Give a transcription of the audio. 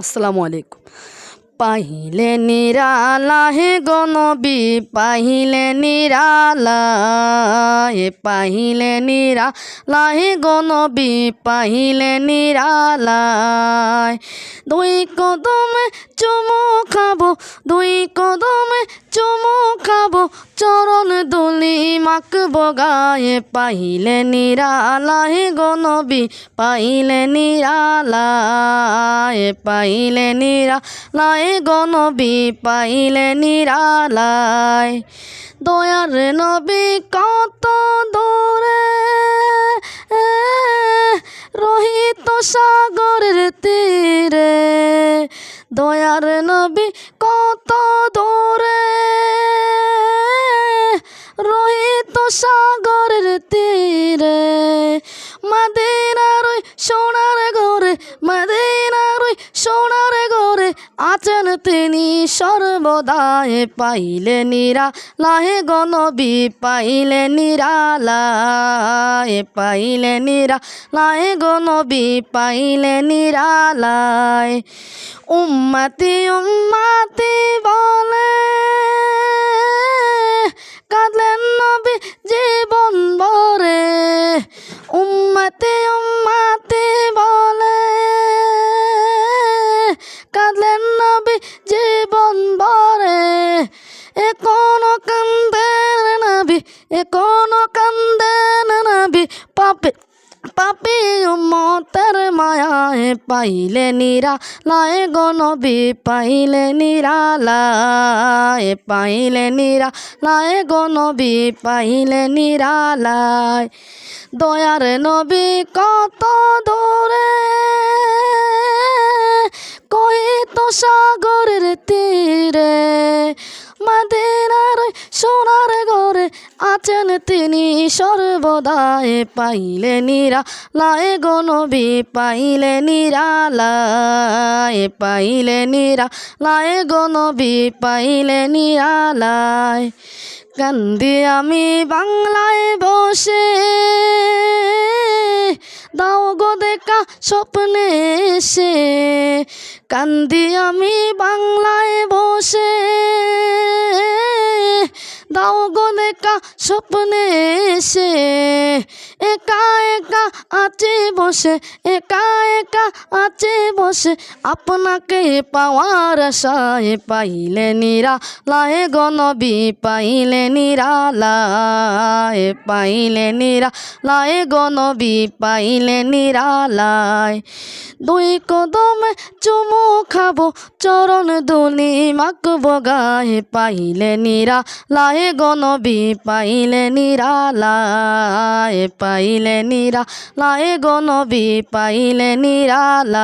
আসসালামু আলাইকুম। পাহিলে নিরালা, হে গনবি, পাহিলে নিরালা হে পাহিলে নিরালা, হে গনবি, পাহিলে নিরালায় দুই কদমে চুমু খাব, দুই কদমে চুমু খাব, চরণ দুলি মাক গায়ে পাহিলে নিরালা, হে গনবি, পাহিলে নিরালা হে পাহিলে পাইলে নিরালায় গনবি পাইলে নিরালায়। দয়ার নবী কত দূরে রহিত সাগরের তীরে। দয়ার নবী কত ঘরে আছেন তিনি সর্বদায় পাইলে নিরা লাহে গনবি পাইলে নিরালায়, পাইলে নিরা লাহে গনবি পাইলে নিরালায়। উম্মাতি উম্মাতি বলে কাঁদলেন নবী জীবন ভরে। উম্মাতে উম্মাতে কাঁদলেন নবী জীবন ভরে এখনও কান্দেন নবী এখনও কান্দেন নবী, পাপে, পাপি মতের মায়ায় পাইলে নিরা লায় গনবি পাইলে নিরা লায় পাইলে নিরা লায় গনবি পাইলে নিরা লায় দয়ার নবী কত দূরে সাগরের তীরে, মাদিনার সোনার ঘরে আছেন তিনি সর্বদায় পাইলে নিরা লায় গনবি পাইলে নিরা লায় পাইলে নিরা লায় গনবি পাইলে নিরা লায় কান্দি আমি বাংলায় বসে দাও গো দেখা স্বপ্নে এসে। কান্দি আমি বাংলায় দাও গো দেখা স্বপ্নে এসে একা একা আছে বসে, একা একা আছে বসে। আপনাকে পাওয়ার আশায় পাইলে নিরা লাহে গনবি পাইলে নিরা লায় পাইলে নিরা লায় গনবি পাইলে নিরা লায় দুই কদমে চুমু খাব, চরণ দুলি মাখবো গায়ে, পাইলে নিরা লাহে গনবি পাইলে নিরালা পাইলে নিরা লায় গনবি পাইলে নিরা লা